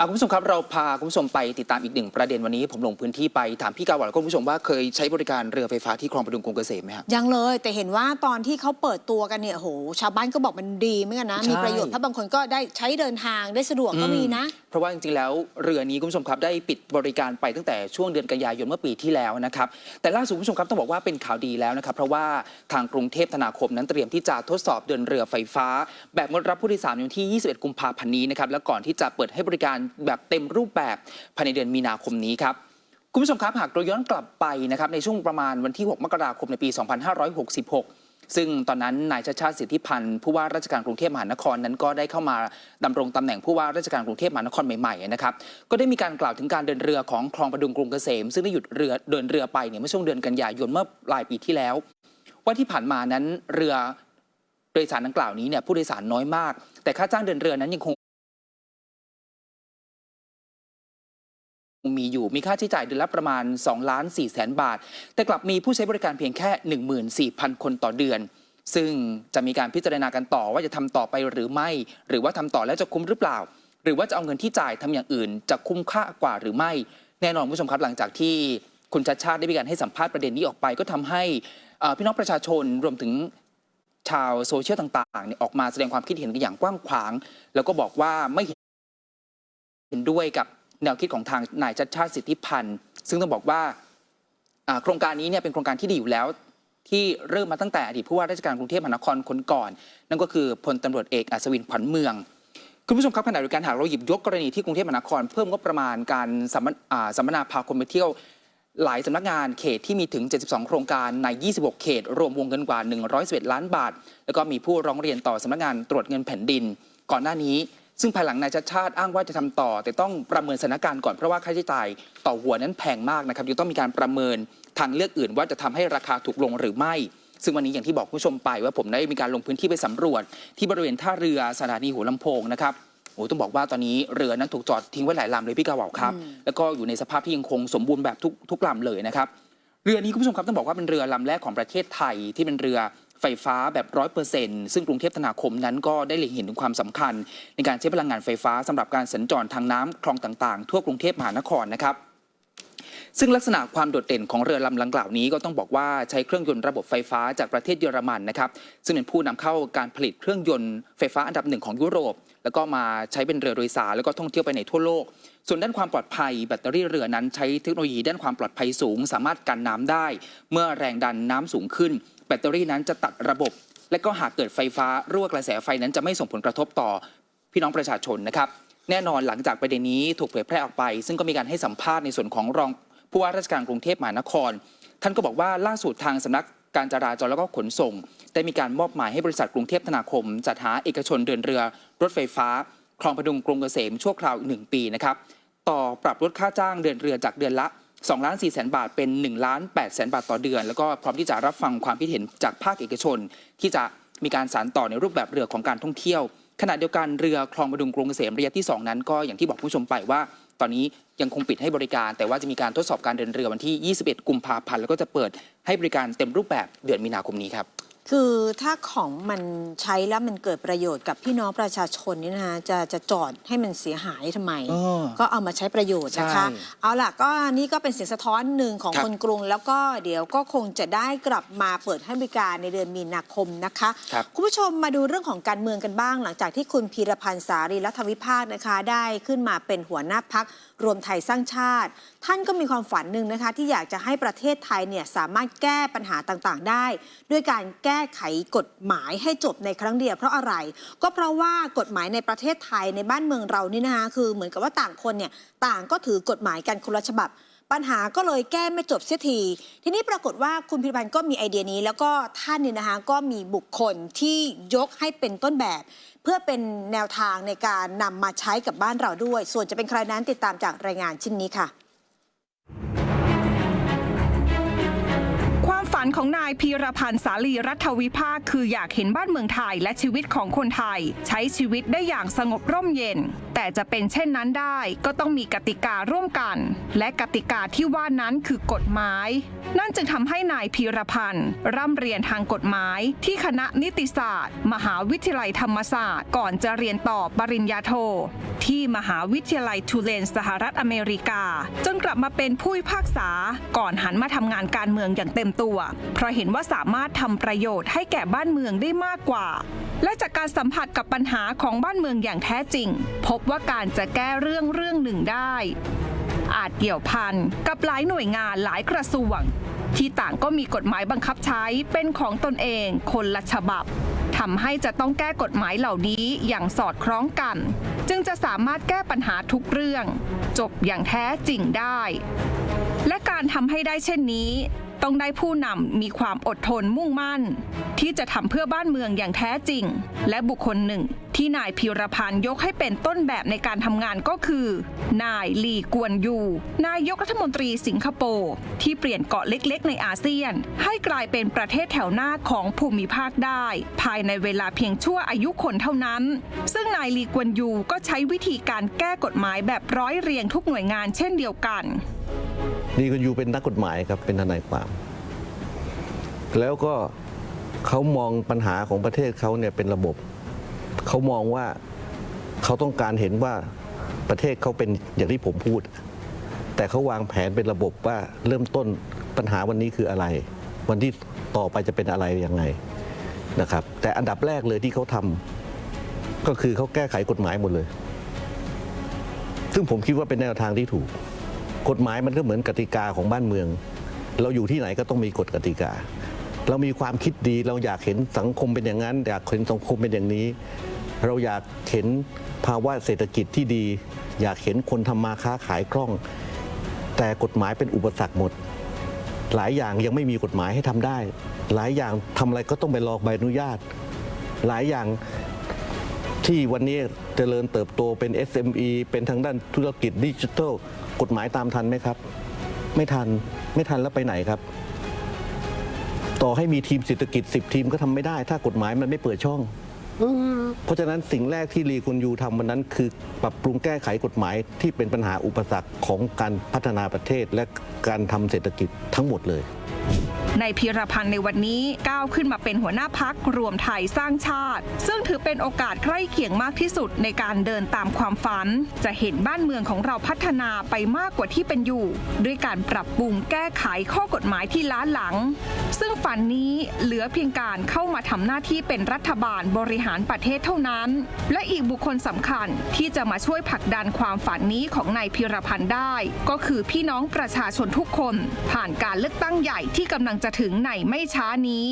อะคุณผู้ชมครับเราพาคุณผู้ชมไปติดตามอีกหนึ่งประเด็นวันนี้ ผมลงพื้นที่ไปถามพี่กาวหวานและคุณผู้ชมว่าเคยใช้บริการเรือไฟฟ้าที่คลองประดุงกรุงเกษมไหมครับยังเลยแต่เห็นว่าตอนที่เขาเปิดตัวกันเนี่ยโหชาวบ้านก็บอกมันดีเหมือนกันนะใช่มีประโยชน์เพราะบางคนก็ได้ใช้เดินทางได้สะดวกก็มีนะ เพราะว่าจริงๆแล้วเรือนี้คุณผู้ชมครับได้ปิดบริการไปตั้งแต่ช่วงเดือนกันยายนเมื่อปีที่แล้วนะครับแต่ล่าสุดคุณผู้ชมครับต้องบอกว่าเป็นข่าวดีแล้วนะครับเพราะว่าทางกรุงเทพธนาคมนั้นเตรียมที่จะทดสอบเดินเรือไฟฟ้า แบบงดรับผู้โดยสารในวันที่ 21 กุมภาพันธ์นี้นะครับและก่อนที่จะเปิดให้บริการแบบเต็มรูปแบบภายในเดือนมีนาคมนี้ครับคุณผู้ชมครับหากเราย้อนกลับไปนะครับในช่วงประมาณวันที่ 6 มกราคมในปี 2566 ซึ่งตอนนั้นนายชาชาติสิทธิพันธ์ผู้ว่าราชการกรุงเทพมหานครนั้นก็ได้เข้ามาดำรงตำแหน่งผู้ว่าราชการกรุงเทพมหานครใหม่ๆนะครับก็ได้มีการกล่าวถึงการเดินเรือของคลองประดุงกรุงเกษม ซึ่งได้หยุดเรือเดินเรือไปเนี่ยเมื่อช่วงเดือนกันยายนเมื่อปลายปีที่แล้ว ว่าที่ผ่านมานั้นเรือโดยสารดังกล่าวนี้เนี่ยผู้โดยสารน้อยมาก แต่ค่าจ้างเดินเรือนั้นยังคง มีอยู่มีค่าใช้จ่ายเดือนละประมาณ2ล้าน4แสนบาท แต่กลับมีผู้ใช้บริการเพียงแค่ 14,000 คนต่อเดือน ซึ่งจะมีการพิจารณากันต่อว่าจะทำต่อไปหรือไม่ หรือว่าทำต่อแล้วจะคุ้มหรือเปล่า หรือว่าจะเอาเงินที่จ่ายทำอย่างอื่น จะคุ้มค่ากว่าหรือไม่ แน่นอนคุณผู้ชมครับหลังจากที่คุณชัดชาติได้มีการให้สัมภาษณ์ประเด็นนี้ออกไป ก็ทำให้พี่น้องประชาชนรวมถึงชาวโซเชียลต่างๆเนี่ยออกมาแสดงความคิดเห็นกันอย่างกว้างขวาง แล้วก็บอกว่าไม่เห็นด้วยกับ แนวคิดของทางนายชัดชาติสิทธิพันธ์ ซึ่งต้องบอกว่าโครงการนี้เนี่ยเป็นโครงการที่ดีอยู่แล้ว ที่เริ่มมาตั้งแต่อดีตผู้ว่าราชการกรุงเทพมหานครคนก่อน นั่นก็คือพลตำรวจเอกอัศวินขวัญเมือง คุณผู้ชมครับขณะเดียวกันหากเราหยิบยกกรณีที่กรุงเทพมหานคร เพิ่มงบประมาณการสัมมอ่าสัมมนาพาคนไปเที่ยวหลายสำนักงานเขตที่มีถึง 72 โครงการใน 26 เขต รวมวงเงินกว่า 111 ล้านบาท แล้วก็มีผู้ร้องเรียนต่อสำนักงานตรวจเงินแผ่นดิน ก่อนหน้านี้ ซึ่งภายหลังนายชัดชาติอ้างว่าจะทำต่อ แต่ต้องประเมินสถานการณ์ก่อนเพราะว่าค่าใช้จ่ายต่อหัวนั้นแพงมากนะครับยังต้องมีการประเมินทางเลือกอื่น ว่าจะทำให้ราคาถูกลงหรือไม่ซึ่งวันนี้อย่างที่บอกคุณผู้ชมไปว่าผมได้มีการลงพื้นที่ไปสำรวจ ที่บริเวณท่าเรือสถานีหัวลำโพงนะครับโอ้ต้องบอกว่าตอนนี้เรือนั้นถูกจอดทิ้งไว้หลายลำเลยพี่กาวาวครับ แล้วก็อยู่ในสภาพที่ยังคงสมบูรณ์แบบทุกทุกลำเลยนะครับ เรือนี้คุณผู้ชมครับต้องบอกว่าเป็นเรือลำแรกของประเทศไทยที่เป็นเรือ ไฟฟ้าแบบร้อยเปอร์เซ็นต์ซึ่งกรุงเทพธนาคมนั้นก็ได้เล็งเห็นถึงความสำคัญ ในการใช้พลังงานไฟฟ้าสำหรับการสัญจรทางน้ำคลองต่างๆ ทั่วกรุงเทพมหานครนะครับซึ่งลักษณะความโดดเด่นของเรือลำดังกล่าวนี้ก็ต้องบอกว่าใช้เครื่องยนต์ระบบไฟฟ้าจากประเทศเยอรมันนะครับ ซึ่งเป็นผู้นำเข้าการผลิตเครื่องยนต์ไฟฟ้าอันดับหนึ่งของยุโรป แล้วก็มาใช้เป็นเรือโดยสารแล้วก็ท่องเที่ยวไปในทั่วโลก ส่วนด้านความปลอดภัย แบตเตอรี่เรือนั้นใช้เทคโนโลยีด้านความปลอดภัยสูง สามารถกันน้ำได้ เมื่อแรงดันน้ำสูงขึ้น แบตเตอรี่นั้นจะตัดระบบ และก็หากเกิดไฟฟ้ารั่วกระแสไฟนั้นจะไม่ส่งผลกระทบต่อพี่น้องประชาชนนะครับแน่นอนหลังจากประเด็นนี้ถูกเผยแพร่ออกไป ซึ่งก็มีการให้สัมภาษณ์ในส่วนของรองผู้ว่าราชการกรุงเทพมหานคร ท่านก็บอกว่าล่าสุดทางสำนักการจราจรแล้วก็ขนส่ง ได้มีการมอบหมายให้บริษัทกรุงเทพธนาคม จัดหาเอกชนเดินเรือ รถไฟฟ้า คลองพดุงกรุงเกษมชั่วคราวอีกหนึ่งปีนะครับต่อปรับลดค่าจ้างเดินเรือจากเดือนละ 2ล้าน4แสนบาทเป็น1ล้าน8แสนบาทต่อเดือน แล้วก็พร้อมที่จะรับฟังความคิดเห็นจากภาคเอกชน ที่จะมีการสานต่อในรูปแบบเรือของการท่องเที่ยว ขณะเดียวกันเรือคลองประดุงกรุงเกษมระยะที่ 2 นั้นก็อย่างที่บอกผู้ชมไปว่า ตอนนี้ยังคงปิดให้บริการ แต่ว่าจะมีการทดสอบการเดินเรือวันที่ 21 กุมภาพันธ์แล้วก็จะเปิดให้บริการเต็มรูปแบบเดือนมีนาคมนี้ครับ คือถ้าของมันใช้แล้วมันเกิดประโยชน์กับพี่น้องประชาชนนี่นะคะจะจะจอดให้มันเสียหายทำไม เออก็เอามาใช้ประโยชน์นะคะ ใช่ เอาล่ะก็นี่ก็เป็นเสียงสะท้อนหนึ่งของครับ คนกรุง แล้วก็เดี๋ยวก็คงจะได้กลับมาเปิดให้บริการในเดือนมีนาคมนะคะ ครับ คุณผู้ชมมาดูเรื่องของการเมืองกันบ้าง หลังจากที่คุณพีรพันธ์สารีรัฐวิภาคนะคะ ได้ขึ้นมาเป็นหัวหน้าพัก รวมไทยสร้างชาติ ท่านก็มีความฝันหนึ่งนะคะ ที่อยากจะให้ประเทศไทยเนี่ยสามารถแก้ปัญหาต่างๆ ได้ ด้วยการแก้ไขกฎหมายให้จบในครั้งเดียวเพราะอะไร ก็เพราะว่ากฎหมายในประเทศไทยในบ้านเมืองเรานี่นะคะคือเหมือนกับว่าต่างคนเนี่ยต่างก็ถือกฎหมายกันคนละฉบับ ปัญหาก็เลยแก้ไม่จบเสียที ทีนี้ปรากฏว่าคุณพิรพันธ์ก็มีไอเดียนี้ แล้วก็ท่านเนี่ยนะคะก็มีบุคคลที่ยกให้เป็นต้นแบบ เพื่อเป็นแนวทางในการนำมาใช้กับบ้านเราด้วย ส่วนจะเป็นใครนั้นติดตามจากรายงานชิ้นนี้ค่ะความฝันนของนายพีรพันธ์สาลีรัฐวิภาค คืออยากเห็นบ้านเมืองไทยและชีวิตของคนไทย ใช้ชีวิตได้อย่างสงบร่มเย็น แต่จะเป็นเช่นนั้นได้ก็ต้องมีกติการ่วมกัน และกติกาที่ว่านั้นคือกฎหมาย นั่นจึงทำให้นายพีรพันธ์ร่ำเรียนทางกฎหมายที่คณะนิติศาสตร์ มหาวิทยาลัยธรรมศาสตร์ ก่อนจะเรียนต่อปริญญาโท ที่มหาวิทยาลัยทูเลนสหรัฐอเมริกา จนกลับมาเป็นผู้พิพากษาก่อนหันมาทำงานการเมืองอย่างเต็มตัว เพราะเห็นว่าสามารถทำประโยชน์ให้แก่บ้านเมืองได้มากกว่า และจากการสัมผัสกับปัญหาของบ้านเมืองอย่างแท้จริง พบว่าการจะแก้เรื่องเรื่องหนึ่งได้ อาจเกี่ยวพันกับหลายหน่วยงานหลายกระทรวง ที่ต่างก็มีกฎหมายบังคับใช้เป็นของตนเองคนละฉบับทำให้จะต้องแก้กฎหมายเหล่านี้อย่างสอดคล้องกัน จึงจะสามารถแก้ปัญหาทุกเรื่อง จบอย่างแท้จริงได้ และการทำให้ได้เช่นนี้ ต้องได้ผู้นำมีความอดทนมุ่งมั่น ที่จะทำเพื่อบ้านเมืองอย่างแท้จริง และบุคคลหนึ่ง ที่นายพิรพันธ์ยกให้เป็นต้นแบบในการทำงานก็คือ นายลีกวนยู นายกรัฐมนตรีสิงคโปร์ที่เปลี่ยนเกาะเล็กๆ ในอาเซียน ให้กลายเป็นประเทศแถวหน้าของภูมิภาคได้ ภายในเวลาเพียงชั่วอายุคนเท่านั้น ซึ่งนายลีกวนยูก็ใช้วิธีการแก้กฎหมายแบบร้อยเรียงทุกหน่วยงานเช่นเดียวกัน นี่ก็อยู่เป็นนักกฎหมายครับเป็นทนายความ แล้วก็เขามองปัญหาของประเทศเขาเนี่ยเป็นระบบ เขามองว่าเขาต้องการเห็นว่าประเทศเขาเป็นอย่างที่ผมพูด แต่เขาวางแผนเป็นระบบว่าเริ่มต้นปัญหาวันนี้คืออะไร วันที่ต่อไปจะเป็นอะไรยังไงนะครับ แต่อันดับแรกเลยที่เขาทำก็คือเขาแก้ไขกฎหมายหมดเลย ซึ่งผมคิดว่าเป็นแนวทางที่ถูก กฎหมายมันก็เหมือนกติกาของบ้านเมือง เราอยู่ที่ไหนก็ต้องมีกฎกติกา เรามีความคิดดีเราอยากเห็นสังคมเป็นอย่างนั้น อยากเห็นสังคมเป็นอย่างนี้ เราอยากเห็นภาวะเศรษฐกิจที่ดี อยากเห็นคนทำมาค้าขายคล่อง แต่กฎหมายเป็นอุปสรรคหมด หลายอย่างยังไม่มีกฎหมายให้ทำได้ หลายอย่างทำอะไรก็ต้องไปรอใบอนุญาต หลายอย่าง ที่วันนี้เจริญเติบโตเป็น SME เป็นทางด้านธุรกิจดิจิทัลกฎหมายตามทันไหมครับ ไม่ทันไม่ทันแล้วไปไหนครับ ต่อให้มีทีมเศรษฐกิจ 10 ทีมก็ทำไม่ได้ ถ้ากฎหมายมันไม่เปิดช่อง เพราะฉะนั้นสิ่งแรกที่ลีคุนยูทำวันนั้น คือปรับปรุงแก้ไขกฎหมายที่เป็นปัญหาอุปสรรคของการพัฒนาประเทศและการทำเศรษฐกิจทั้งหมดเลยในพีรพันธ์ในวันนี้ก้าวขึ้นมาเป็นหัวหน้าพักรวมไทยสร้างชาติ ซึ่งถือเป็นโอกาสใกล้เคียงมากที่สุดในการเดินตามความฝัน จะเห็นบ้านเมืองของเราพัฒนาไปมากกว่าที่เป็นอยู่ ด้วยการปรับปรุงแก้ไขข้อกฎหมายที่ล้าหลัง ซึ่งฝันนี้เหลือเพียงการเข้ามาทำหน้าที่เป็นรัฐบาลบริหารประเทศเท่านั้น และอีกบุคคลสำคัญที่จะมาช่วยผลักดันความฝันนี้ของนายพิรพันธ์ได้ ก็คือพี่น้องประชาชนทุกคน ผ่านการเลือกตั้งใหญ่ที่กำลังจะถึงในไม่ช้านี้